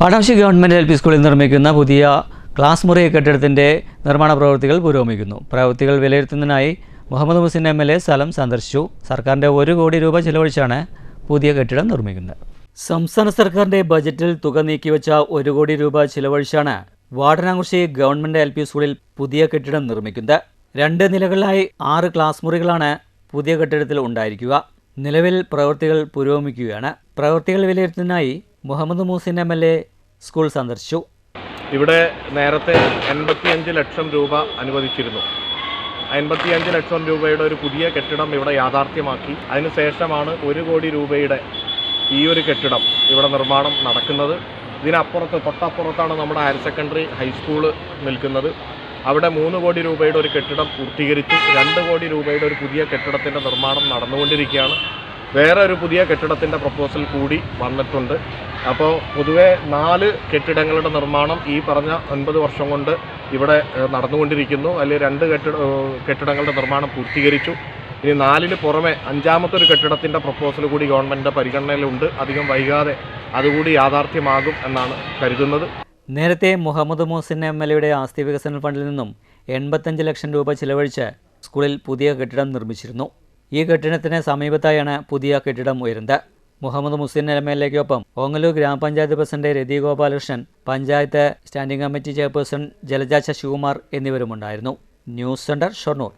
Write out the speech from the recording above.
പാടാശ്ശി government L P സ്കൂളിൽ നിർമ്മിക്കുന്ന പുതിയ ക്ലാസ് മുറി കെട്ടിടത്തിന്റെ നിർമ്മാണ പ്രവൃത്തികൾ പുരോഗമിക്കുന്നു. പ്രവൃത്തികൾ വിലയിരുത്തുന്നതിനായി Muhammad Muhsin M L A സ്ഥലം സന്ദർശിച്ചു. സർക്കാരിന്റെ ഒരു കോടി രൂപ ചെലവഴിച്ചാണ് പുതിയ കെട്ടിടം നിർമ്മിക്കുന്നത്. സംസ്ഥാന സർക്കാരിന്റെ ബജറ്റിൽ തുക നീക്കിവെച്ച ഒരു കോടി രൂപ ചിലവഴിച്ചാണ് വാടനാകുശി ഗവൺമെന്റ് എൽ പി സ്കൂളിൽ പുതിയ കെട്ടിടം നിർമ്മിക്കുന്നത്. രണ്ട് നിലകളിലായി ആറ് ക്ലാസ് മുറികളാണ് പുതിയ കെട്ടിടത്തിൽ ഉണ്ടായിരിക്കുക. നിലവിൽ പ്രവൃത്തികൾ പുരോഗമിക്കുകയാണ്. പ്രവൃത്തികൾ വിലയിരുത്തുന്നതിനായി Muhammad Moosin M L A school സന്ദർശിച്ചു. ഇവിടെ നേരത്തെ എൺപത്തിയഞ്ച് ലക്ഷം രൂപ അനുവദിച്ചിരുന്നു. എൺപത്തിയഞ്ച് ലക്ഷം രൂപയുടെ ഒരു പുതിയ കെട്ടിടം ഇവിടെ യാഥാർത്ഥ്യമാക്കി. അതിനുശേഷമാണ് ഒരു കോടി രൂപയുടെ ഈ ഒരു കെട്ടിടം ഇവിടെ നിർമ്മാണം നടക്കുന്നത്. ഇതിനപ്പുറത്ത് തൊട്ടപ്പുറത്താണ് നമ്മുടെ ഹയർ സെക്കൻഡറി ഹൈസ്കൂൾ നിൽക്കുന്നത്. അവിടെ മൂന്ന് കോടി രൂപയുടെ ഒരു കെട്ടിടം പൂർത്തീകരിച്ചു. രണ്ട് കോടി രൂപയുടെ ഒരു പുതിയ കെട്ടിടത്തിന്റെ നിർമ്മാണം നടന്നുകൊണ്ടിരിക്കുകയാണ്. വേറെ ഒരു പുതിയ കെട്ടിടത്തിന്റെ പ്രപ്പോസൽ കൂടി വന്നിട്ടുണ്ട്. അപ്പോൾ പൊതുവെ നാല് കെട്ടിടങ്ങളുടെ നിർമ്മാണം ഈ പറഞ്ഞ ഒൻപത് വർഷം കൊണ്ട് ഇവിടെ നടന്നുകൊണ്ടിരിക്കുന്നു. അല്ലെങ്കിൽ രണ്ട് കെട്ടിട കെട്ടിടങ്ങളുടെ നിർമ്മാണം പൂർത്തീകരിച്ചു. ഇനി നാലിന് പുറമെ അഞ്ചാമത്തെ ഒരു കെട്ടിടത്തിന്റെ പ്രപ്പോസൽ കൂടി ഗവൺമെന്റിന്റെ പരിഗണനയിലുണ്ട്. അധികം വൈകാതെ അതുകൂടി യാഥാർത്ഥ്യമാകും എന്നാണ് കരുതുന്നത്. നേരത്തെ മുഹമ്മദ് മോസിൻ എം എൽ എയുടെ ആസ്തി വികസന ഫണ്ടിൽ നിന്നും എൺപത്തഞ്ച് ലക്ഷം രൂപ ചിലവഴിച്ച് സ്കൂളിൽ പുതിയ കെട്ടിടം നിർമ്മിച്ചിരുന്നു. ഈ കെട്ടിടത്തിന് സമീപത്തായാണ് പുതിയ കെട്ടിടം ഉയരുന്നത്. Muhammad Muhsin M L എക്കൊപ്പം Ongallur gram panchayat president Rathi Gopalakrishnan panchayat standing committee chairperson Jalaja Sasikumar എന്നിവരുമുണ്ടായിരുന്നു. News centre Shoranur.